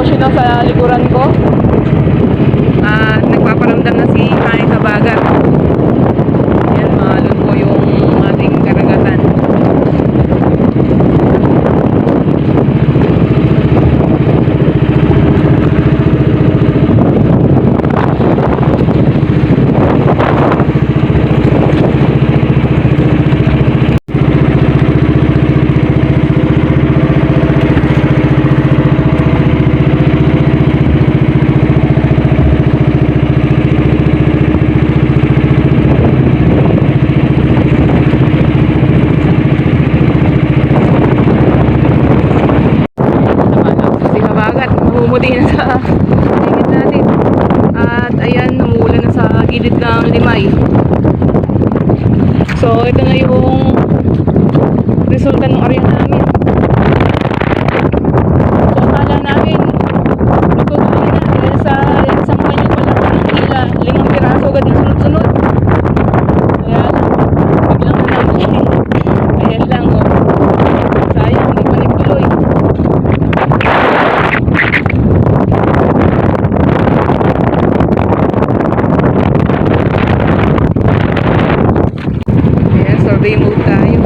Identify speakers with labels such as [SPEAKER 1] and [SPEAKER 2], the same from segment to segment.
[SPEAKER 1] negosyo na sa likuran ko. At nagpaparamdam na si Hanay Kabagat. Na sa tingin natin. At ayan, numuulan na sa gilid ng limay. So, ito na yung resulta ng area namin. So, akala namin, magkukuha na. Dahil sa isang panyo pa lang ng hila, limang piraso agad na sunod-sunod. Kaya lang, biglang na namin. Ayan lang, oh. Sayang, hindi pa nagtuloy. Ayan, survey mode tayo.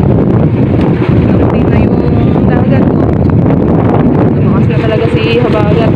[SPEAKER 1] Namuti na yung dagat ko. Lumakas na talaga si Habagat.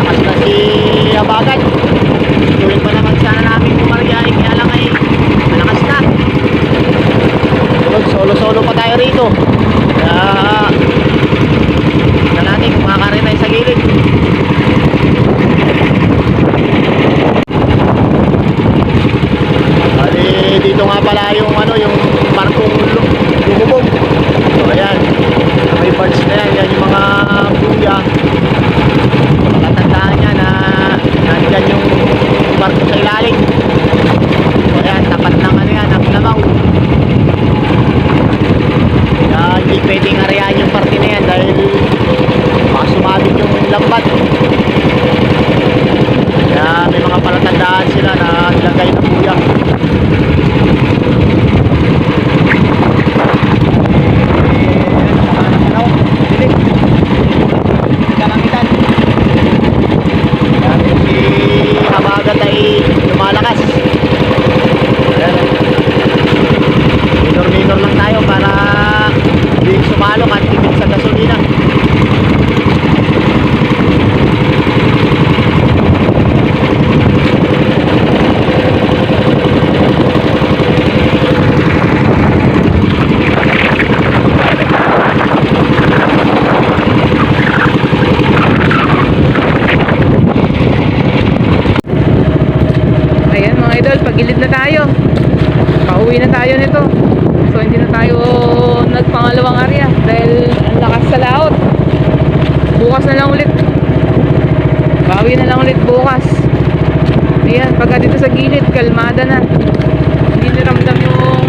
[SPEAKER 2] Lakas na si Abagat. Tuloy pa naman sana namin pumaryahin kaya lang ay malakas na. Tulog, solo-solo pa tayo rito. Kaya tingnan natin kung makakarin tayo sa gilid. Bali, dito nga pala yung ano, yung parkong lu- lumubog. So, ayan. May parts na yan. Yan yung mga buya. Palatandaan niya na nandyan yung barko sa ilalim. So ayan, tapat ng ano yan, ng lamaw. Kaya hindi pwedeng arayan yung parte na yan dahil baka sumabit yung lambat. Kaya may mga palatandaan sila na ilagay na buya. Ano? Dilim. Kalamitan. Dati si Habagat ay lumalakas. Ayan. Minor-minor lang tayo para hindi sumalok at tipid sa gasolina.
[SPEAKER 1] Ayan mga idol, pagilid na tayo. Pauwi na tayo nito. So hindi na tayo nagpangalawang area dahil ang lakas sa laot. Bukas na lang ulit. Bawi na lang ulit bukas. Ayan, pagka dito sa gilid, kalmada na. Hindi niramdam yung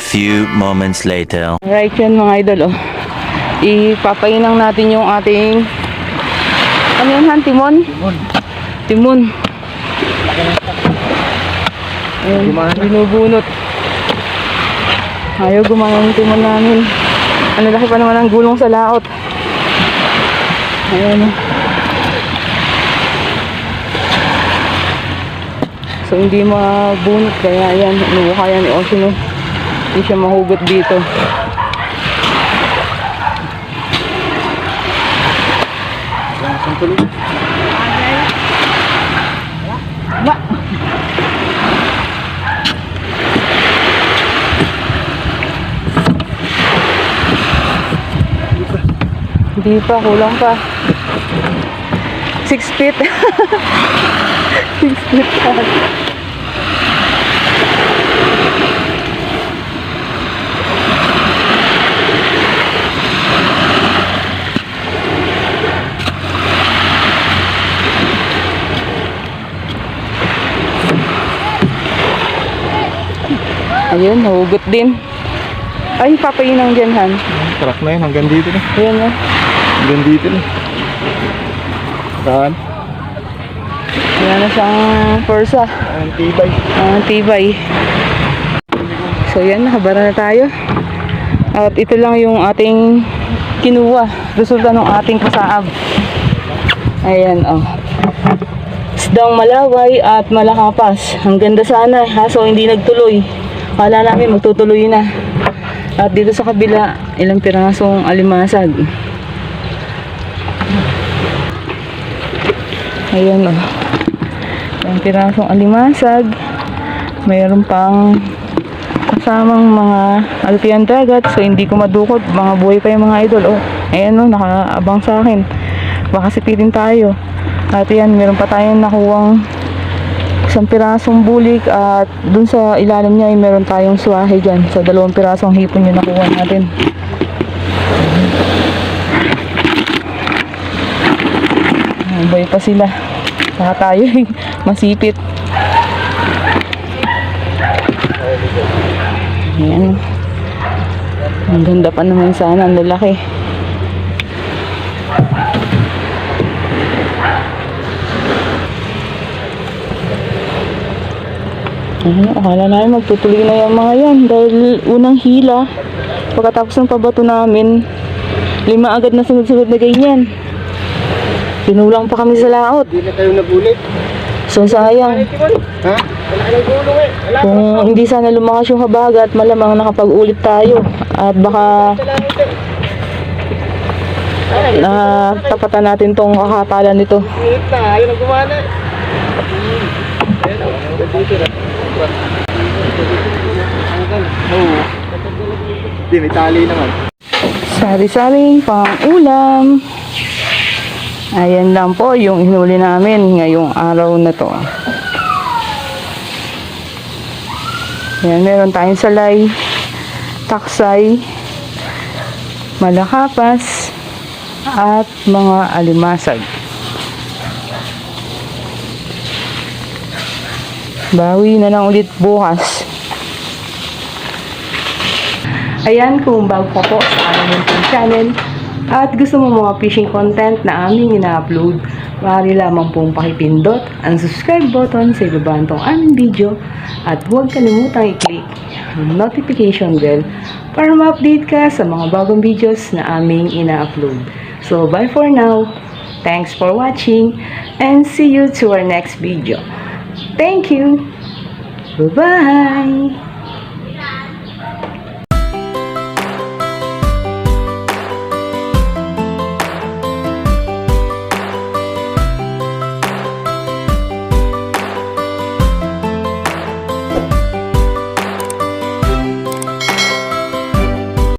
[SPEAKER 3] few moments later.
[SPEAKER 1] Right yan mga idol oh. Ipapainan natin yung ating ano yun han? Timon?
[SPEAKER 2] Timon.
[SPEAKER 1] Timon. Ayun, binubunot. Ayaw gumana ng timon namin. Ano laki pa naman ang gulong sa laot. Ayan oh. So hindi mabunot kaya yan, inuha yan ni Osino. Hindi siya mahugot dito.
[SPEAKER 2] Tuloy?
[SPEAKER 1] Hindi pa, kulang pa. Six feet. Six feet pa. Ayun, nahugot din. Ay, papayinang dyan, Han.
[SPEAKER 2] Truck na yun, hanggang dito na.
[SPEAKER 1] Ayan na.
[SPEAKER 2] Hanggang dito na. Saan?
[SPEAKER 1] Wala na siyang persa.
[SPEAKER 2] Ang tibay.
[SPEAKER 1] Ang tibay. So yan, nakabara na tayo. At ito lang yung ating kinuha. Resulta ng ating pasaab. Ayan, oh. Isdang malaway at malakapas. Ang ganda sana, haso hindi nagtuloy. Kala namin magtutuloy na. At dito sa kabila, ilang pirasong alimasag. Ayan, oh. Ilang pirasong alimasag. Mayroon pang kasamang mga alpian dagat so hindi ko madukot mga buhay pa yung mga idol oh ayan oh nakaabang sa akin baka sipitin tayo at yan meron pa tayong nakuwang isang pirasong bulik at dun sa ilalim niya ay meron tayong suwahe dyan. Sa dalawang pirasong hipon yung nakuha natin. Buhay pa sila. Saka tayo eh, masipit. Ayan. Ang ganda pa naman sana, ang lalaki. Ano, akala namin magtutuloy na yung mga yan dahil unang hila pagkatapos ng pabato namin lima agad na sunod-sunod na ganyan sinulang pa kami sa laot
[SPEAKER 2] Hindi na kayo nagulit.
[SPEAKER 1] so sayang
[SPEAKER 2] Ha? Eh.
[SPEAKER 1] Kung hindi sana lumakas yung habagat, malamang nakapag-ulit tayo. At baka na tapatan natin tong kakatalan nito.
[SPEAKER 2] Init na. Gumana. Ayun, oh. Dito na. Oo. Hindi, may tali naman.
[SPEAKER 1] Sari-saring pang ulam. Ayan lang po yung hinuli namin ngayong araw na to. Ayan, meron tayong salay, taksay, malakapas, at mga alimasag. Bawi na lang ulit bukas. Ayan, kung bago ka po sa aming channel at gusto mo mga fishing content na aming ina-upload, maaari lamang pong pakipindot ang subscribe button sa ibaba nitong aming video at huwag kalimutang i-click ang notification bell para ma-update ka sa mga bagong videos na aming ina-upload. So, bye for now. Thanks for watching and see you to our next video. Thank you. Bye-bye.